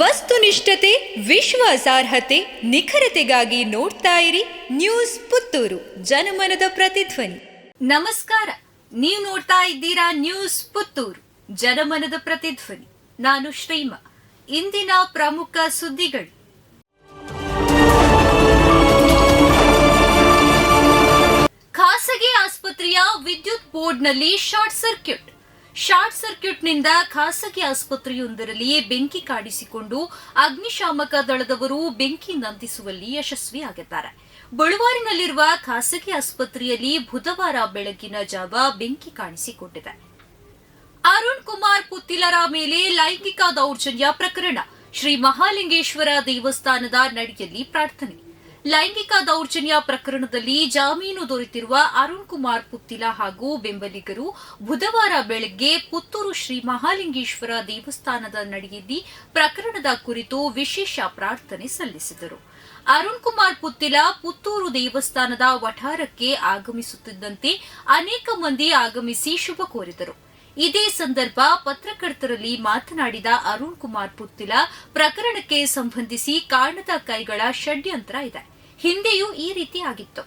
ವಸ್ತುನಿಷ್ಠತೆ, ವಿಶ್ವಾಸಾರ್ಹತೆ, ನಿಖರತೆಗಾಗಿ ನೋಡ್ತಾ ಇರಿ ನ್ಯೂಸ್ ಪುತ್ತೂರು, ಜನಮನದ ಪ್ರತಿಧ್ವನಿ. ನಮಸ್ಕಾರ, ನೀವು ನೋಡ್ತಾ ಇದ್ದೀರಾ ನ್ಯೂಸ್ ಪುತ್ತೂರು, ಜನಮನದ ಪ್ರತಿಧ್ವನಿ. ನಾನು ಶ್ರೀಮ, ಇಂದಿನ ಪ್ರಮುಖ ಸುದ್ದಿಗಳು. ಖಾಸಗಿ ಆಸ್ಪತ್ರೆಯ ವಿದ್ಯುತ್ ಬೋರ್ಡ್ನಲ್ಲಿ ಶಾರ್ಟ್ ಸರ್ಕ್ಯೂಟ್. ಶಾರ್ಟ್ ಸರ್ಕ್ಯೂಟ್ನಿಂದ ಖಾಸಗಿ ಆಸ್ಪತ್ರೆಯೊಂದರಲ್ಲಿ ಬೆಂಕಿ ಕಾಣಿಸಿಕೊಂಡು ಅಗ್ನಿಶಾಮಕ ದಳದವರು ಬೆಂಕಿ ನಂದಿಸುವಲ್ಲಿ ಯಶಸ್ವಿಯಾಗಿದ್ದಾರೆ. ಬಳುವಾರಿನಲ್ಲಿರುವ ಖಾಸಗಿ ಆಸ್ಪತ್ರೆಯಲ್ಲಿ ಬುಧವಾರ ಬೆಳಗಿನ ಜಾವ ಬೆಂಕಿ ಕಾಣಿಸಿಕೊಂಡಿದೆ. ಅರುಣ್ ಕುಮಾರ್ ಪುತ್ತಿಲರ ಮೇಲೆ ಲೈಂಗಿಕ ದೌರ್ಜನ್ಯ ಪ್ರಕರಣ. ಶ್ರೀ ಮಹಾಲಿಂಗೇಶ್ವರ ದೇವಸ್ಥಾನದ ನಡಿಯಲ್ಲಿ ಪ್ರಾರ್ಥನೆ. ಲೈಂಗಿಕ ದೌರ್ಜನ್ಯ ಪ್ರಕರಣದಲ್ಲಿ ಜಾಮೀನು ದೊರೆತಿರುವ ಅರುಣ್ ಕುಮಾರ್ ಪುತ್ತಿಲ ಹಾಗೂ ಬೆಂಬಲಿಗರು ಬುಧವಾರ ಬೆಳಗ್ಗೆ ಪುತ್ತೂರು ಶ್ರೀ ಮಹಾಲಿಂಗೇಶ್ವರ ದೇವಸ್ಥಾನದ ನಡೆಯಲ್ಲಿ ಪ್ರಕರಣದ ಕುರಿತು ವಿಶೇಷ ಪ್ರಾರ್ಥನೆ ಸಲ್ಲಿಸಿದರು. ಅರುಣ್ ಕುಮಾರ್ ಪುತ್ತಿಲ ಪುತ್ತೂರು ದೇವಸ್ಥಾನದ ವಠಾರಕ್ಕೆ ಆಗಮಿಸುತ್ತಿದ್ದಂತೆ ಅನೇಕ ಮಂದಿ ಆಗಮಿಸಿ ಶುಭ ಕೋರಿದರು. ಇದೇ ಸಂದರ್ಭ ಪತ್ರಕರ್ತರಲ್ಲಿ ಮಾತನಾಡಿದ ಅರುಣ್ ಕುಮಾರ್ ಪುತ್ತಿಲ, ಪ್ರಕರಣಕ್ಕೆ ಸಂಬಂಧಿಸಿ ಕಾಣದ ಕೈಗಳ ಷಡ್ಯಂತ್ರ ಇದೆ. ಹಿಂದೆಯೂ ಈ ರೀತಿ ಆಗಿತ್ತು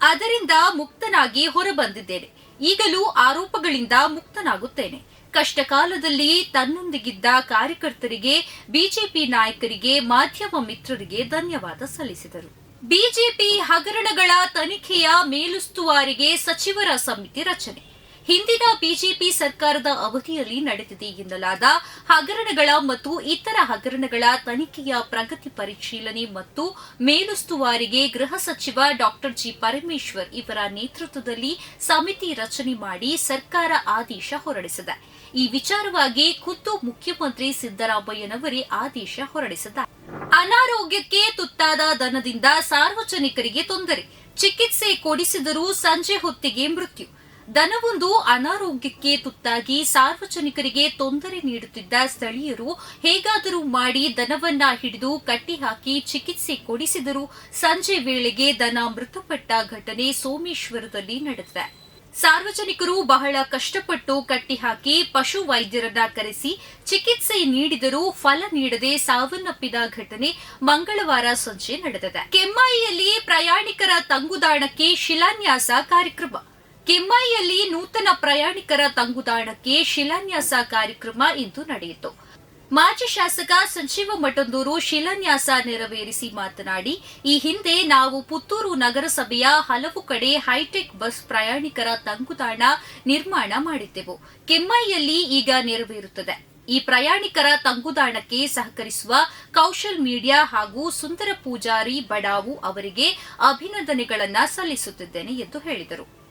ಅದರಿಂದ ಮುಕ್ತನಾಗಿ ಹೊರಬಂದಿದ್ದೇನೆ. ಈಗಲೂ ಆರೋಪಗಳಿಂದ ಮುಕ್ತನಾಗುತ್ತೇನೆ. ಕಷ್ಟಕಾಲದಲ್ಲಿ ತನ್ನೊಂದಿಗಿದ್ದ ಕಾರ್ಯಕರ್ತರಿಗೆ, ಬಿಜೆಪಿ ನಾಯಕರಿಗೆ, ಮಾಧ್ಯಮ ಮಿತ್ರರಿಗೆ ಧನ್ಯವಾದ ಸಲ್ಲಿಸಿದರು. ಬಿಜೆಪಿ ಹಗರಣಗಳ ತನಿಖೆಯ ಮೇಲುಸ್ತುವಾರಿಗೆ ಸಚಿವರ ಸಮಿತಿ ರಚನೆ. ಹಿಂದಿನ ಬಿಜೆಪಿ ಸರ್ಕಾರದ ಅವಧಿಯಲ್ಲಿ ನಡೆದಿದೆ ಎನ್ನಲಾದ ಹಗರಣಗಳ ಮತ್ತು ಇತರ ಹಗರಣಗಳ ತನಿಖೆಯ ಪ್ರಗತಿ ಪರಿಶೀಲನೆ ಮತ್ತು ಮೇಲುಸ್ತುವಾರಿಗೆ ಗೃಹ ಸಚಿವ ಡಾಕ್ಟರ್ ಜಿ ಪರಮೇಶ್ವರ್ ಇವರ ನೇತೃತ್ವದಲ್ಲಿ ಸಮಿತಿ ರಚನೆ ಮಾಡಿ ಸರ್ಕಾರ ಆದೇಶ ಹೊರಡಿಸಿದೆ. ಈ ವಿಚಾರವಾಗಿ ಖುದ್ದು ಮುಖ್ಯಮಂತ್ರಿ ಸಿದ್ದರಾಮಯ್ಯನವರೇ ಆದೇಶ ಹೊರಡಿಸಿದ್ದಾರೆ. ಅನಾರೋಗ್ಯಕ್ಕೆ ತುತ್ತಾದ ದನದಿಂದ ಸಾರ್ವಜನಿಕರಿಗೆ ತೊಂದರೆ. ಚಿಕಿತ್ಸೆ ಕೊಡಿಸಿದರೂ ಸಂಜೆ ಹೊತ್ತಿಗೆ ಮೃತ್ಯು. ದನವೊಂದು ಅನಾರೋಗ್ಯಕ್ಕೆ ತುತ್ತಾಗಿ ಸಾರ್ವಜನಿಕರಿಗೆ ತೊಂದರೆ ನೀಡುತ್ತಿದ್ದ ಸ್ಥಳೀಯರು ಹೇಗಾದರೂ ಮಾಡಿ ದನವನ್ನ ಹಿಡಿದು ಕಟ್ಟಿಹಾಕಿ ಚಿಕಿತ್ಸೆ ಕೊಡಿಸಿದರು ಸಂಜೆ ವೇಳೆಗೆ ದನ ಮೃತಪಟ್ಟ ಘಟನೆ ಸೋಮೇಶ್ವರದಲ್ಲಿ ನಡೆದಿದೆ. ಸಾರ್ವಜನಿಕರು ಬಹಳ ಕಷ್ಟಪಟ್ಟು ಕಟ್ಟಿಹಾಕಿ ಪಶು ವೈದ್ಯರನ್ನ ಕರೆಸಿ ಚಿಕಿತ್ಸೆ ನೀಡಿದರೂ ಫಲ ನೀಡದೆ ಸಾವನ್ನಪ್ಪಿದ ಘಟನೆ ಮಂಗಳವಾರ ಸಂಜೆ ನಡೆದಿದೆ. ಕೆಮ್ಮಾಯಿಯಲ್ಲಿ ಪ್ರಯಾಣಿಕರ ತಂಗುದಾಣಕ್ಕೆ ಶಿಲಾನ್ಯಾಸ ಕಾರ್ಯಕ್ರಮ. ಕೆಮ್ಮಾಯಿಯಲ್ಲಿ ನೂತನ ಪ್ರಯಾಣಿಕರ ತಂಗುದಾಣಕ್ಕೆ ಶಿಲಾನ್ಯಾಸ ಕಾರ್ಯಕ್ರಮ ಇಂದು ನಡೆಯಿತು. ಮಾಜಿ ಶಾಸಕ ಸಂಜೀವ ಮಠಂದೂರು ಶಿಲಾನ್ಯಾಸ ನೆರವೇರಿಸಿ ಮಾತನಾಡಿ, ಈ ಹಿಂದೆ ನಾವು ಪುತ್ತೂರು ನಗರಸಭೆಯ ಹಲವು ಕಡೆ ಹೈಟೆಕ್ ಬಸ್ ಪ್ರಯಾಣಿಕರ ತಂಗುದಾಣ ನಿರ್ಮಾಣ ಮಾಡಿದ್ದೆವು. ಕೆಮ್ಮಾಯಿಯಲ್ಲಿ ಈಗ ನೆರವೇರುತ್ತದೆ. ಈ ಪ್ರಯಾಣಿಕರ ತಂಗುದಾಣಕ್ಕೆ ಸಹಕರಿಸುವ ಕೌಶಲ್ ಮೀಡಿಯಾ ಹಾಗೂ ಸುಂದರ ಪೂಜಾರಿ ಬಡಾವು ಅವರಿಗೆ ಅಭಿನಂದನೆಗಳನ್ನು ಸಲ್ಲಿಸುತ್ತಿದ್ದೇನೆ ಎಂದು ಹೇಳಿದರು.